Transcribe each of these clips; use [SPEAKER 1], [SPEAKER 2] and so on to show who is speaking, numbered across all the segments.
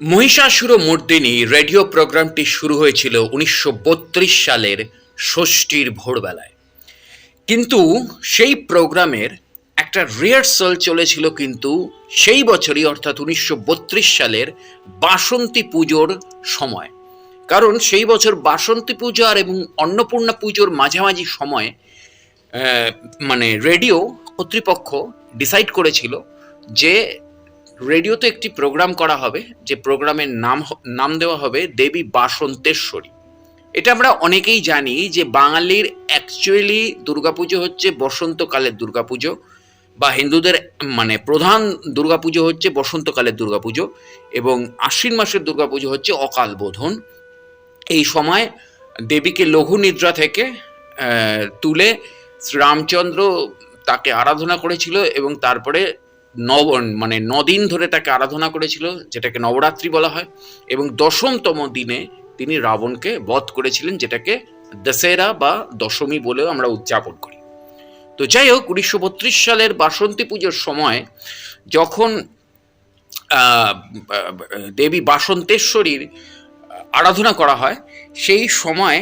[SPEAKER 1] Mahishasur Mardini radio প্রোগ্রামটি শুরু হয়েছিল উনিশশো বত্রিশ সালের ষষ্ঠীর ভোরবেলায়। কিন্তু সেই প্রোগ্রামের একটা রিহার্সাল চলেছিল কিন্তু সেই বছরই, অর্থাৎ উনিশশো বত্রিশ সালের বাসন্তী পুজোর সময়। কারণ সেই বছর বাসন্তী পূজা আর এবং অন্নপূর্ণা পুজোর মাঝামাঝি সময়ে মানে রেডিও কর্তৃপক্ষ ডিসাইড করেছিল যে রেডিওতে একটি প্রোগ্রাম করা হবে, যে প্রোগ্রামের নাম নাম দেওয়া হবে দেবী বাসন্তেশ্বরী। এটা আমরা অনেকেই জানি যে বাঙালির অ্যাকচুয়ালি দুর্গাপুজো হচ্ছে বসন্তকালের দুর্গাপুজো, বা হিন্দুদের মানে প্রধান দুর্গাপুজো হচ্ছে বসন্তকালের দুর্গাপুজো, এবং আশ্বিন মাসের দুর্গাপুজো হচ্ছে অকাল বোধন। এই সময় দেবীকে লঘু নিদ্রা থেকে তুলে শ্রীরামচন্দ্র তাকে আরাধনা করেছিল এবং তারপরে নব মানে নদিন ধরে তাকে আরাধনা করেছিল, যেটাকে নবরাত্রি বলা হয়, এবং দশমতম দিনে তিনি রাবণকে বধ করেছিলেন, যেটাকে দশেরা বা দশমী বলেও আমরা উদযাপন করি। তো যাই হোক, উনিশশো বত্রিশ সালের বাসন্তী পুজোর সময় যখন দেবী বাসন্তেশ্বরীর আরাধনা করা হয়, সেই সময়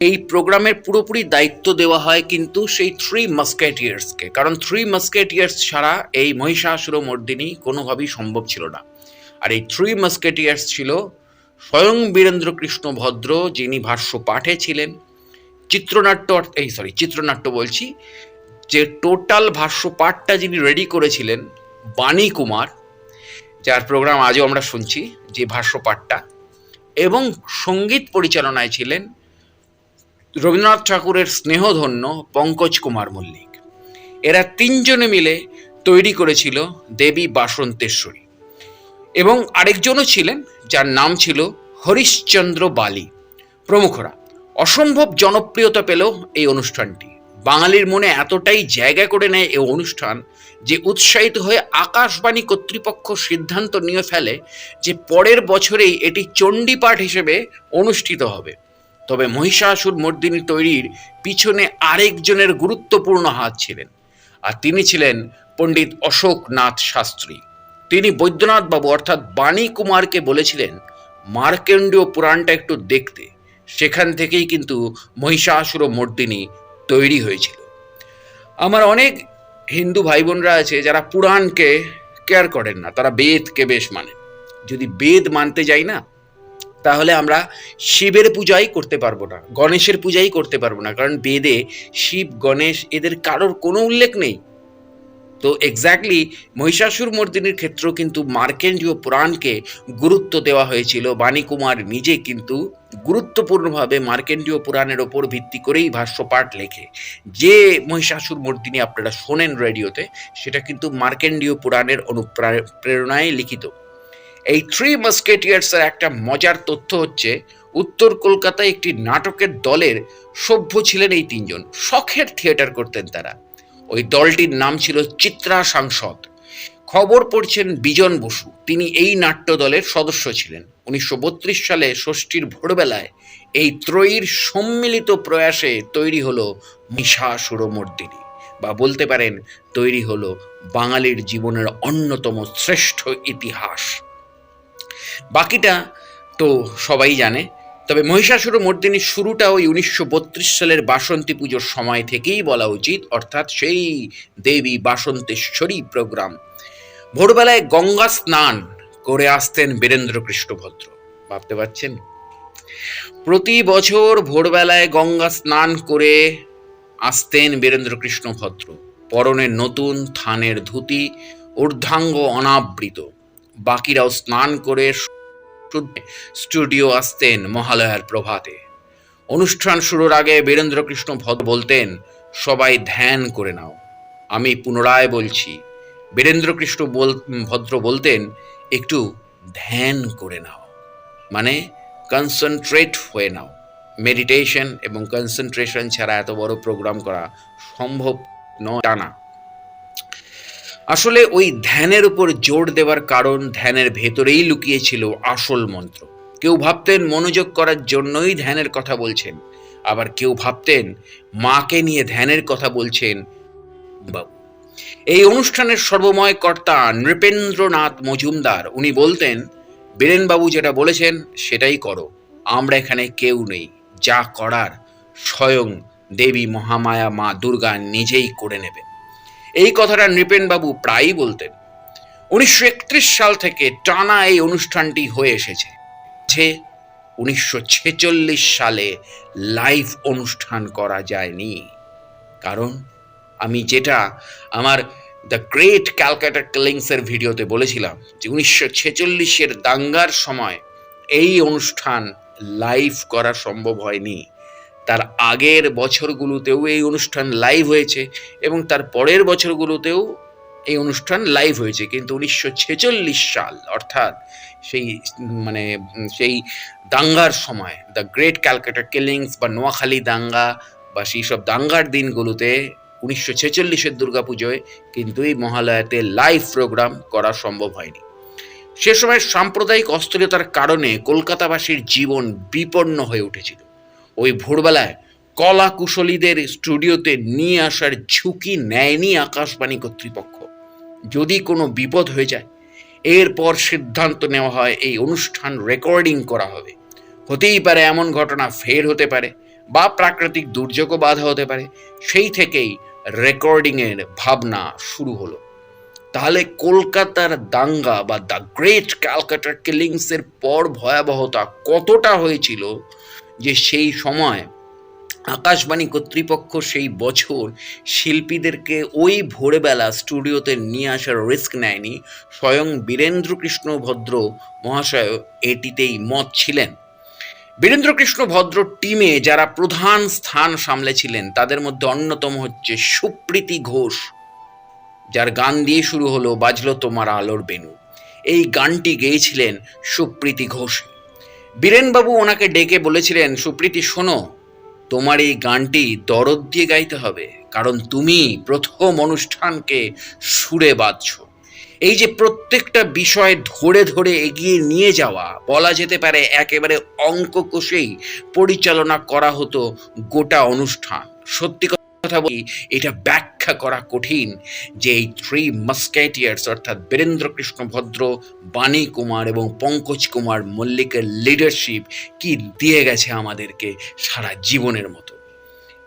[SPEAKER 1] এই প্রোগ্রামের পুরোপুরি দায়িত্ব দেওয়া হয় কিন্তু সেই থ্রি মাস্কেটিয়ার্সকে কারণ থ্রি মাস্কেটিয়ার্স ছাড়া এই মহিষাসুর মর্দিনী কোনোভাবেই সম্ভব ছিল না। আর এই থ্রি মাস্কেটিয়ার্স ছিল স্বয়ং বীরেন্দ্র কৃষ্ণ ভদ্র, যিনি ভাষ্য পাঠে ছিলেন। চিত্রনাট্য এই সরি চিত্রনাট্য বলছি। যে টোটাল ভাষ্য পাঠটা যিনি রেডি করেছিলেন, বাণী কুমার, যার প্রোগ্রাম আজও আমরা শুনছি, যে ভাষ্য পাঠটা। এবং সংগীত পরিচালনায় ছিলেন রবীন্দ্রনাথ ঠাকুরের স্নেহধন্য পঙ্কজ কুমার মল্লিক। এরা তিনজনে মিলে তৈরি করেছিল দেবী বাসন্তেশ্বরী। এবং আরেকজনও ছিলেন, যার নাম ছিল হরিশ্চন্দ্র বালি। প্রমুখরা, অসম্ভব জনপ্রিয়তা পেল এই অনুষ্ঠানটি। বাঙালির মনে এতটাই জায়গা করে নেয় এই অনুষ্ঠান যে উৎসাহিত হয়ে আকাশবাণী কর্তৃপক্ষ সিদ্ধান্ত নিয়ে ফেলে যে পরের বছরেই এটি চণ্ডীপাঠ হিসেবে অনুষ্ঠিত হবে। তবে মহিষাসুর মর্দিনী তৈরির পিছনে আরেকজনের গুরুত্বপূর্ণ হাত ছিলেন, আর তিনি ছিলেন পণ্ডিত অশোকনাথ শাস্ত্রী। তিনি বৈদ্যনাথ বাবু, অর্থাৎ বাণী কুমারকে বলেছিলেন, মার্কেন্ডীয় পুরাণটা একটু দেখতে। সেখান থেকেই কিন্তু মহিষাসুর মর্দিনী তৈরি হয়েছিল। আমার অনেক হিন্দু ভাই বোনরা আছে যারা পুরাণকে কেয়ার করেন না, তারা বেদকে বেশ মানে। যদি বেদ মানতে যাই না তাহলে আমরা শিবের পূজাই করতে পারব না, গণেশের পূজাই করতে পারব না, কারণ বেদে শিব, গণেশ এদের কারোর কোনো উল্লেখ নেই। তো এক্স্যাক্টলি মহিষাসুর মর্দিনীর ক্ষেত্রেও কিন্তু মার্কেন্ডীয় পুরাণকে গুরুত্ব দেওয়া হয়েছিল, বাণীকুমার নিজে কিন্তু গুরুত্বপূর্ণভাবে মার্কেন্ডীয় পুরাণের ওপর ভিত্তি করেই ভাষ্যপাঠ লেখে। যে মহিষাসুর মর্দিনী আপনারা শোনেন রেডিওতে, সেটা কিন্তু মার্কেন্ডীয় পুরাণের অনুপ্রেরণায় লিখিত। এই থ্রি মাস্কেটিয়ার্সের একটা মজার তথ্য হচ্ছে, উত্তর কলকাতায় একটি নাটকের দলের সভ্য ছিলেন এই তিনজন। শখের থিয়েটার করতেন তারা। ওই দলটির নাম ছিল চিত্রা সাংসদ। খবর পড়ছেন বিজন বসু। তিনি এই নাট্য দলের সদস্য ছিলেন। উনিশশো বত্রিশ সালে ষষ্ঠীর ভোরবেলায় এই ত্রয়ীর সম্মিলিত প্রয়াসে তৈরি হলো মিশাসুরমর্দিনী বা বলতে পারেন তৈরি হলো বাঙালির জীবনের অন্যতম শ্রেষ্ঠ ইতিহাস। বাকিটা তো সবাই জানে। তবে মহিষাসুর মর্দিনীর শুরুটা ওই উনিশশো বত্রিশ সালের বাসন্তী পুজোর সময় থেকেই বলা উচিত, অর্থাৎ সেই দেবী বাসন্তেশ্বরী প্রোগ্রাম। ভোরবেলায় গঙ্গা স্নান করে আসতেন বীরেন্দ্র কৃষ্ণ ভদ্র ভাবতে পারছেন? প্রতি বছর ভোরবেলায় গঙ্গা স্নান করে আসতেন বীরেন্দ্র কৃষ্ণ ভদ্র পরনে নতুন থানের ধুতি, ঊর্ধ্বাঙ্গ অনাবৃত। বাকিরাও স্নান করে স্টুডিও আসতেন মহালয়ার প্রভাতে। অনুষ্ঠান শুরুর আগে বীরেন্দ্র কৃষ্ণ ভদ্র বলতেন, সবাই ধ্যান করে নাও। আমি পুনরায় বলছি বীরেন্দ্র কৃষ্ণ বল, ভদ্র বলতেন, একটু ধ্যান করে নাও। মানে কনসেন্ট্রেট হয়ে নাও। মেডিটেশন এবং কনসেন্ট্রেশন ছাড়া এত বড় প্রোগ্রাম করা সম্ভব নয়। টানা আসলে ওই ধ্যানের উপর জোর দেওয়ার কারণ ধ্যানের ভেতরেই লুকিয়েছিল আসল মন্ত্র। কেউ ভাবতেন মনোযোগ করার জন্যই ধ্যানের কথা বলছেন। আবার কেউ ভাবতেন মাকে নিয়ে ধ্যানের কথা বলছেন বাবু। এই অনুষ্ঠানের সর্বময় কর্তা নৃপেন্দ্রনাথ মজুমদার, উনি বলতেন, বীরেনবাবু যেটা বলেছেন সেটাই করো, আমরা এখানে কেউ নেই, যা করার স্বয়ং দেবী মহামায়া মা দুর্গা নিজেই করে নেবেন। এই কথাটা নৃপেনবাবু প্রায়ই বলতেন। উনিশশো একত্রিশ সাল থেকে টানা এই অনুষ্ঠানটি হয়ে এসেছে। যে উনিশশো ছেচল্লিশ সালে লাইভ অনুষ্ঠান করা যায়নি। কারণ আমি যেটা আমার দ্য গ্রেট ক্যালকাটা কিলিংসের ভিডিওতে বলেছিলাম যে উনিশশো ছেচল্লিশের দাঙ্গার সময় এই অনুষ্ঠান লাইভ করা সম্ভব হয়নি। তার আগের বছরগুলোতেও এই অনুষ্ঠান লাইভ হয়েছে এবং তার পরের বছরগুলোতেও এই অনুষ্ঠান লাইভ হয়েছে। কিন্তু উনিশশো ছেচল্লিশ সাল, অর্থাৎ সেই মানে সেই দাঙ্গার সময় দ্য গ্রেট ক্যালকাটা কিলিংস বা নোয়াখালী দাঙ্গা বা সেই সব দাঙ্গার দিনগুলোতে উনিশশো ছেচল্লিশের দুর্গাপুজোয় কিন্তু এই মহালয়াতে লাইভ প্রোগ্রাম করা সম্ভব হয়নি। সে সময় সাম্প্রদায়িক অস্থিরতার কারণে কলকাতাবাসীর জীবন বিপন্ন হয়ে উঠেছিল। ওই ভোরবেলায় কলা কুশলীদের স্টুডিওতে নিয়ে আসার ঝুঁকি নেয়নি আকাশবাণী কর্তৃপক্ষ। যদি কোনো বিপদ হয়ে যায়, এরপর সিদ্ধান্ত নেওয়া হয়, এই অনুষ্ঠান রেকর্ডিং করা হবে। হতেই পারে এমন ঘটনা ফের হতে পারে বা প্রাকৃতিক দুর্যোগও বাধা হতে পারে। সেই থেকেই রেকর্ডিংয়ের ভাবনা শুরু হলো। তাহলে কলকাতার দাঙ্গা বা দ্য গ্রেট ক্যালকাটা কিলিংসের পর ভয়াবহতা কতটা হয়েছিল যে সেই সময় আকাশবাণী কর্তৃপক্ষ সেই বছর শিল্পীদেরকে ওই ভোরবেলা স্টুডিওতে নিয়ে আসার রিস্ক নেয়নি, স্বয়ং বীরেন্দ্র কৃষ্ণ ভদ্র মহাশয় এটিতেই মত ছিলেন। বীরেন্দ্র কৃষ্ণ ভদ্র টিমে যারা প্রধান স্থান সামলেছিলেন, তাদের মধ্যে অন্যতম হচ্ছে সুপ্রীতি ঘোষ, যার গান দিয়ে শুরু হলো বাজলো তোমার আলোর বেনু এই গানটি গেয়েছিলেন সুপ্রীতি ঘোষ। বীরেনবাবু ওনাকে ডেকে বলেছিলেন, সুপ্রীতি, শোনো, তোমার এই গানটি দরদ দিয়ে গাইতে হবে, কারণ তুমি প্রথম অনুষ্ঠানকে সুরে বাঁধছ। এই যে প্রত্যেকটা বিষয় ধরে ধরে এগিয়ে নিয়ে যাওয়া, বলা যেতে পারে একেবারে অঙ্ক কষেই পরিচালনা করা হতো গোটা অনুষ্ঠান। সত্যি কথা বলি, এটা ব্যাখ্যা করা কঠিন যে এই থ্রি মাস্কেটিয়ার্স অর্থাৎ বীরেন্দ্র কৃষ্ণ ভদ্র, বাণী কুমার এবং পঙ্কজ কুমার মল্লিকের লিডারশিপ কি দিয়ে গেছে আমাদেরকে সারা জীবনের মতো?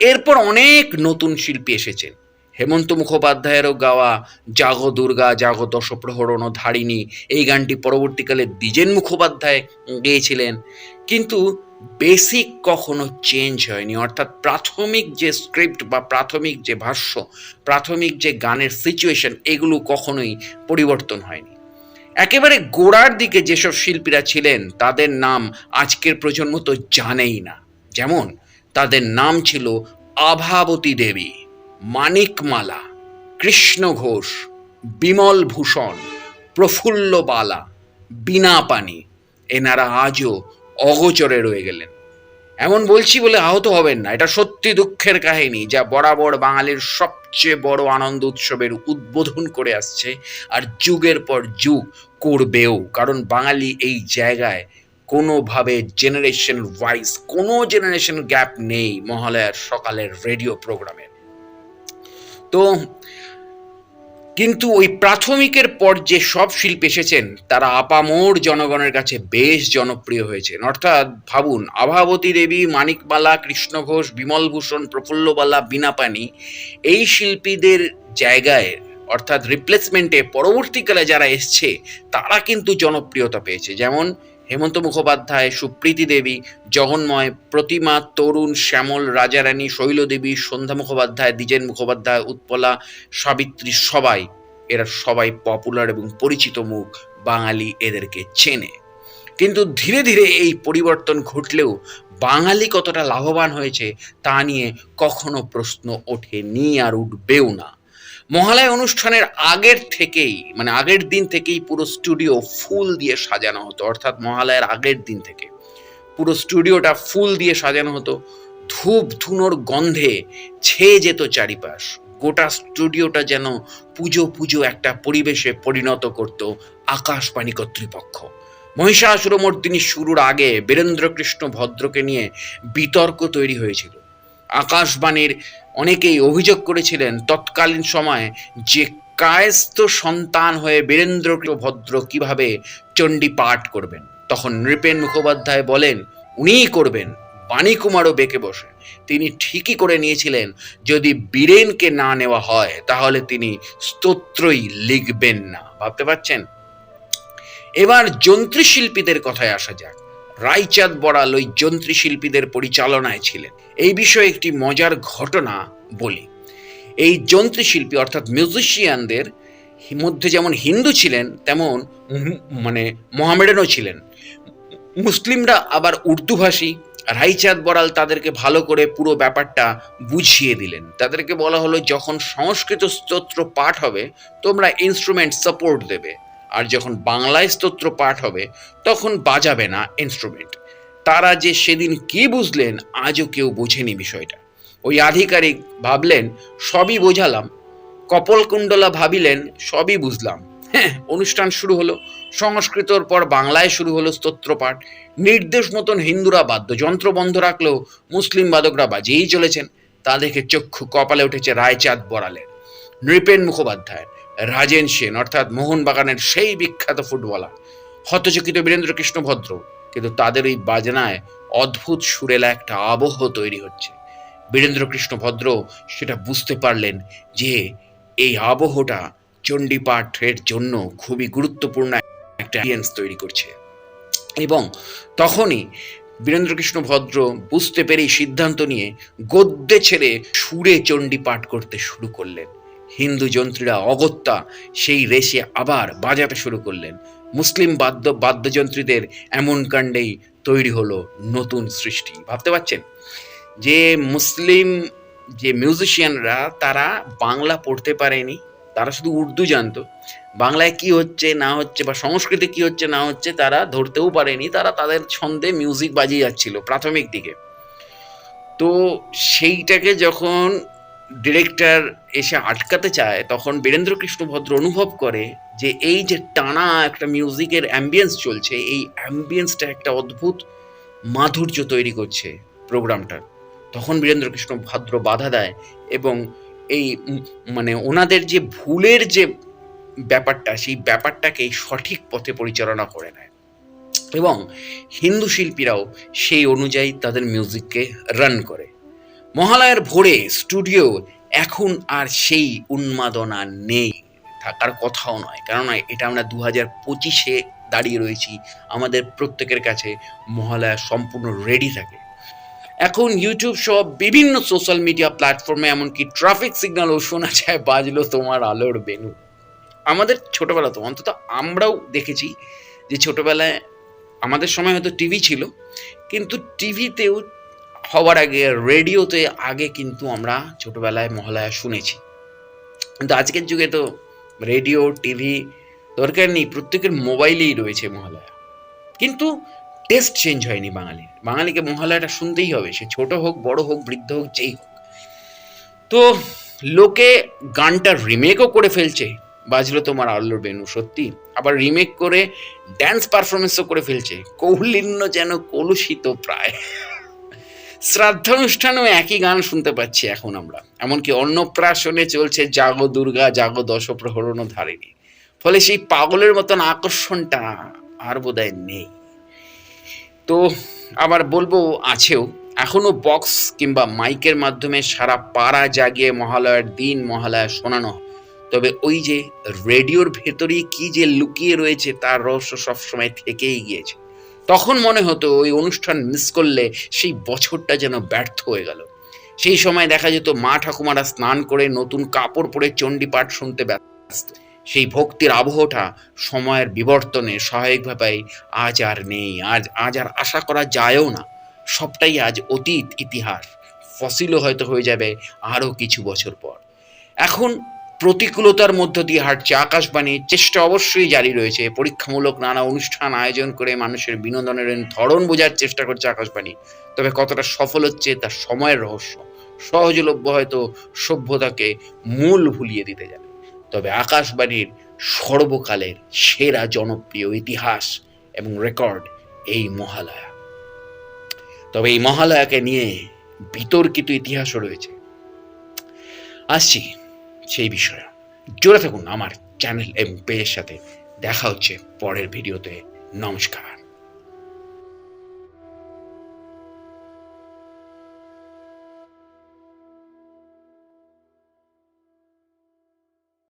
[SPEAKER 1] এরপর অনেক নতুন শিল্পী এসেছেন। হেমন্ত মুখোপাধ্যায়েরও গাওয়া জাগো দুর্গা, জাগো দশপ্রহরণ ধারিণী, এই গানটি পরবর্তীকালে দ্বিজেন মুখোপাধ্যায় গেয়েছিলেন। কিন্তু বেসিক কখনো চেঞ্জ হয়নি। অর্থাৎ প্রাথমিক যে স্ক্রিপ্ট বা প্রাথমিক যে ভাষ্য, প্রাথমিক যে গানের সিচুয়েশন এগুলো কখনোই পরিবর্তন হয়নি। একেবারে গোড়ার দিকে যেসব শিল্পীরা ছিলেন, তাদের নাম আজকের প্রজন্ম তো জানেই না। যেমন, তাদের নাম ছিল আভাবতী দেবী, মানিকমালা, কৃষ্ণ ঘোষ, বিমল ভূষণ, প্রফুল্ল বালা বিনা পানি এনারা আজও অগোচরে রয়ে গেলেন। এমন বলছি বলে আহত হবেন না। এটা সত্যি দুঃখের কাহিনী যা বরাবর বাঙালির সবচেয়ে বড় আনন্দ উৎসবের উদ্বোধন করে আসছে। আর যুগের পর যুগ করবেও, কারণ বাঙালি এই জায়গায় কোনোভাবে জেনারেশন ওয়াইজ কোনো জেনারেশন গ্যাপ নেই মহালয়ার সকালের রেডিও প্রোগ্রামে তো কিন্তু ওই প্রাথমিকের পর যে সব শিল্পী এসেছেন, তারা আপামোর জনগণের কাছে বেশ জনপ্রিয় হয়েছেন। অর্থাৎ ভাবুন, আভাবতী দেবী, মানিকবালা, কৃষ্ণ ঘোষ, বিমল ভূষণ, প্রফুল্লবালা বিনাপানি এই শিল্পীদের জায়গায়, অর্থাৎ রিপ্লেসমেন্টে পরবর্তীকালে যারা এসছে, তারা কিন্তু জনপ্রিয়তা পেয়েছে। যেমন হেমন্ত মুখোপাধ্যায়, সুপ্রীতি দেবী, জগন্ময়, প্রতিমা, তরুণ, শ্যামল, রাজারানী, শৈলদেবী, সন্ধ্যা মুখোপাধ্যায়, দ্বিজেন মুখোপাধ্যায়, উৎপলা, সাবিত্রী সবাই। এরা সবাই পপুলার এবং পরিচিত মুখ বাঙালি এদেরকে চেনে। কিন্তু ধীরে ধীরে এই পরিবর্তন ঘটলেও বাঙালি কতটা লাভবান হয়েছে তা নিয়ে কখনো প্রশ্ন ওঠেনি আর উঠবেও না। মহালয় অনুষ্ঠানের আগের থেকেই মানে আগের দিন থেকেই পুরো স্টুডিও ফুল দিয়ে সাজানো হতো। অর্থাৎ মহালয়ের আগের দিন থেকে পুরো স্টুডিওটা ফুল দিয়ে সাজানো হতো। ধূপ ধুনোর গন্ধে ছেয়ে যেত চারিপাশ। গোটা স্টুডিওটা যেন পুজো পুজো একটা পরিবেশে পরিণত করত আকাশবাণী কর্তৃপক্ষ। মহিষাসুরমর্দিনী শুরুর আগে বীরেন্দ্রকৃষ্ণ ভদ্রকে নিয়ে বিতর্ক তৈরি হয়েছিল। আকাশবাণীর অনেকেই অভিযোগ করেছিলেন, তৎকালীন সময়ে যে কায়স্থ সন্তান হয়ে বীরেন্দ্র ভদ্র কীভাবে চণ্ডী পাঠ করবেন। তখন নৃপেন মুখোপাধ্যায় বলেন, উনিই করবেন বাণী কুমারও বেঁকে বসে। তিনি ঠিকই করে নিয়েছিলেন, যদি বীরেনকে না নেওয়া হয়, তাহলে তিনি স্তোত্রই লিখবেন না। ভাবতে পারছেন? এবার যন্ত্রী শিল্পীদের কথায় আসা যাক। রায়চাঁদ বড়াল ওই যন্ত্রী শিল্পীদের পরিচালনায় ছিলেন। এই বিষয়ে একটি মজার ঘটনা বলি। এই যন্ত্রী শিল্পী অর্থাৎ মিউজিশিয়ানদের মধ্যে যেমন হিন্দু ছিলেন, তেমন মানে মোহামেডানও ছিলেন। মুসলিমরা আবার উর্দুভাষী, রাইচাঁদ বড়াল তাদেরকে ভালো করে পুরো ব্যাপারটা বুঝিয়ে দিলেন। তাদেরকে বলা হলো, যখন সংস্কৃত স্তোত্র পাঠ হবে, তোমরা ইনস্ট্রুমেন্ট সাপোর্ট দেবে। আর যখন বাংলায় স্তোত্র পাঠ হবে, তখন বাজাবে না ইনস্ট্রুমেন্ট তারা যে সেদিন কি বুঝলেন, আজও কেউ বোঝেনি বিষয়টা। ওই আধিকারিক ভাবলেন, সবই বোঝালাম। কপলকুণ্ডলা ভাবিলেন, সবই বুঝলাম। হ্যাঁ অনুষ্ঠান শুরু হলো। সংস্কৃতর পর বাংলায় শুরু হলো স্তোত্রপাঠ। নির্দেশ মতন হিন্দুরা বাদ্যযন্ত্র বন্ধ রাখলেও মুসলিম বাদকরা বাজিয়েই চলেছেন। তা দেখে চক্ষু কপালে উঠেছে রায়চাঁদ বড়ালের। নৃপেন মুখোপাধ্যায়, রাজেন সেন, অর্থাৎ মোহনবাগানের সেই বিখ্যাত ফুটবলার। হতচকিত বীরেন্দ্র কৃষ্ণ ভদ্র কিন্তু তাদের ওই বাজনায় অদ্ভুত সুরেলা একটা আবহ তৈরি হচ্ছে। বীরেন্দ্র কৃষ্ণ ভদ্র সেটা বুঝতে পারলেন যে এই আবহটা চণ্ডীপাঠের জন্য খুবই গুরুত্বপূর্ণ একটা অডিয়েন্স তৈরি করছে। এবং তখনই বীরেন্দ্রকৃষ্ণ ভদ্র বুঝতে পেরেই সিদ্ধান্ত নিয়ে গদ্যে ছেড়ে সুরে চণ্ডী পাঠ করতে শুরু করলেন। হিন্দু যন্ত্রীরা অগত্যা সেই রেশে আবার বাজাতে শুরু করলেন। মুসলিম বাদ্য, বাদ্যযন্ত্রীদের এমন কাণ্ডেই তৈরি হলো নতুন সৃষ্টি। ভাবতে পারছেন? যে মুসলিম, যে মিউজিশিয়ানরা, তারা বাংলা পড়তে পারেনি, তারা শুধু উর্দু জানতো। বাংলায় কি হচ্ছে, না হচ্ছে, বা সংস্কৃতে কি হচ্ছে, না হচ্ছে, তারা ধরতেও পারেনি। তারা তাদের ছন্দে মিউজিক বাজিয়ে যাচ্ছিল প্রাথমিক দিকে। তো সেইটাকে যখন ডিরেক্টর এসে আটকাতে চায়, তখন বীরেন্দ্র কৃষ্ণ ভদ্র অনুভব করে যে এই যে টানা একটা মিউজিকের অ্যাম্বিয়েন্স চলছে, এই অ্যাম্বিয়েন্সটা একটা অদ্ভুত মাধুর্য তৈরি করছে প্রোগ্রামটার তখন বীরেন্দ্র কৃষ্ণ ভদ্র বাধা দেয় এবং এই মানে ওনাদের যে ভুলের যে ব্যাপারটা, সেই ব্যাপারটাকে সঠিক পথে পরিচালনা করে নেয়। এবং হিন্দু শিল্পীরাও সেই অনুযায়ী তাদের মিউজিককে রান করে। মহালয়ার ভোরে স্টুডিও এখন আর সেই উন্মাদনা নেই। থাকার কথাও নয়, কেননা এটা আমরা দু হাজার পঁচিশে দাঁড়িয়ে রয়েছি, আমাদের প্রত্যেকের কাছে মহালয়া সম্পূর্ণ রেডি থাকে। এখন ইউটিউব সব বিভিন্ন সোশ্যাল মিডিয়া প্ল্যাটফর্মে এমনকি ট্রাফিক সিগন্যালও শোনা যায়, বাজলো তোমার আলোর বেনু আমাদের ছোটবেলা তো, অন্তত আমরাও দেখেছি যে ছোটবেলায় আমাদের সময় হয়তো টিভি ছিল, কিন্তু টিভিতেও হওয়ার আগে রেডিওতে আগে কিন্তু আমরা ছোটোবেলায় মহালয়া শুনেছি। কিন্তু আজকের যুগে তো রেডিও, টিভি দরকার নেই, প্রত্যেকের মোবাইলেই রয়েছে মহালয়া। কিন্তু টেস্ট চেঞ্জ হয়নি বাঙালির। বাঙালিকে মহালয়াটা শুনতেই হবে, সে ছোট হোক, বড় হোক, বৃদ্ধ হোক, যেই হোক। তো লোকে গানটা রিমেকও করে ফেলছে। বাজলো তোমার আল্লোর বেনু, সত্যি। আবার রিমেক করে ড্যান্স পারফরমেন্সও করে ফেলছে। কৌলিন্য যেন কলুষিত প্রায়। শ্রাদ্ধানুষ্ঠানেও একই গান শুনতে পাচ্ছি এখন আমরা। এমনকি অন্নপ্রাশনে চলছে জাগো দুর্গা, জাগো দশপ্রহরণ ধারিণী। ফলে সেই পাগলের মতন আকর্ষণটা আর বোধহয় নেই। তো আবার বলব, আছেও। এখনও বক্স কিংবা মাইকের মাধ্যমে সারা পাড়া জাগিয়ে মহালয়ার দিন মহালয়া শোনানো তবে ওই যে রেডিওর ভেতরেই কি যে লুকিয়ে রয়েছে তার রহস্য সবসময় থেকেই গিয়েছে। তখন মনে হতো ওই অনুষ্ঠান মিস করলে সেই বছরটা যেন ব্যর্থ হয়ে গেল। সেই সময় দেখা যেত মা ঠাকুমারা স্নান করে নতুন কাপড় পরে চণ্ডীপাঠ শুনতে ব্যস্ত। সেই ভক্তির আবহটা সময়ের বিবর্তনে সহায়কভাবে আজ আর নেই, আজ আজ আর আশা করা যায়ও না। সবটাই আজ অতীত, ইতিহাস। ফসিলও হয়তো হয়ে যাবে আরও কিছু বছর পর। এখন প্রতিকূলতার মধ্য দিয়ে হাঁটছে। আকাশবাণী চেষ্টা অবশ্যই জারি রয়েছে। পরীক্ষামূলক নানা অনুষ্ঠান আয়োজন করে মানুষের বিনোদনের ধরন বোঝার চেষ্টা করছে আকাশবাণী তবে কতটা সফল হচ্ছে তার সময়ের রহস্য। সহজলভ্য হয়তো সভ্যতাকে মূল ভুলিয়ে দিতে যাবে। তবে আকাশবাণীর সর্বকালের সেরা জনপ্রিয় ইতিহাস এবং রেকর্ড এই মহালয়া। তবে এই মহালয়াকে নিয়ে বিতর্কিত ইতিহাসও রয়েছে। আসছি। সেই বিষয়ে। জোরে থাকুন আমার চ্যানেল এম পেজের সাথে। দেখা হচ্ছে পরের ভিডিওতে। নমস্কার।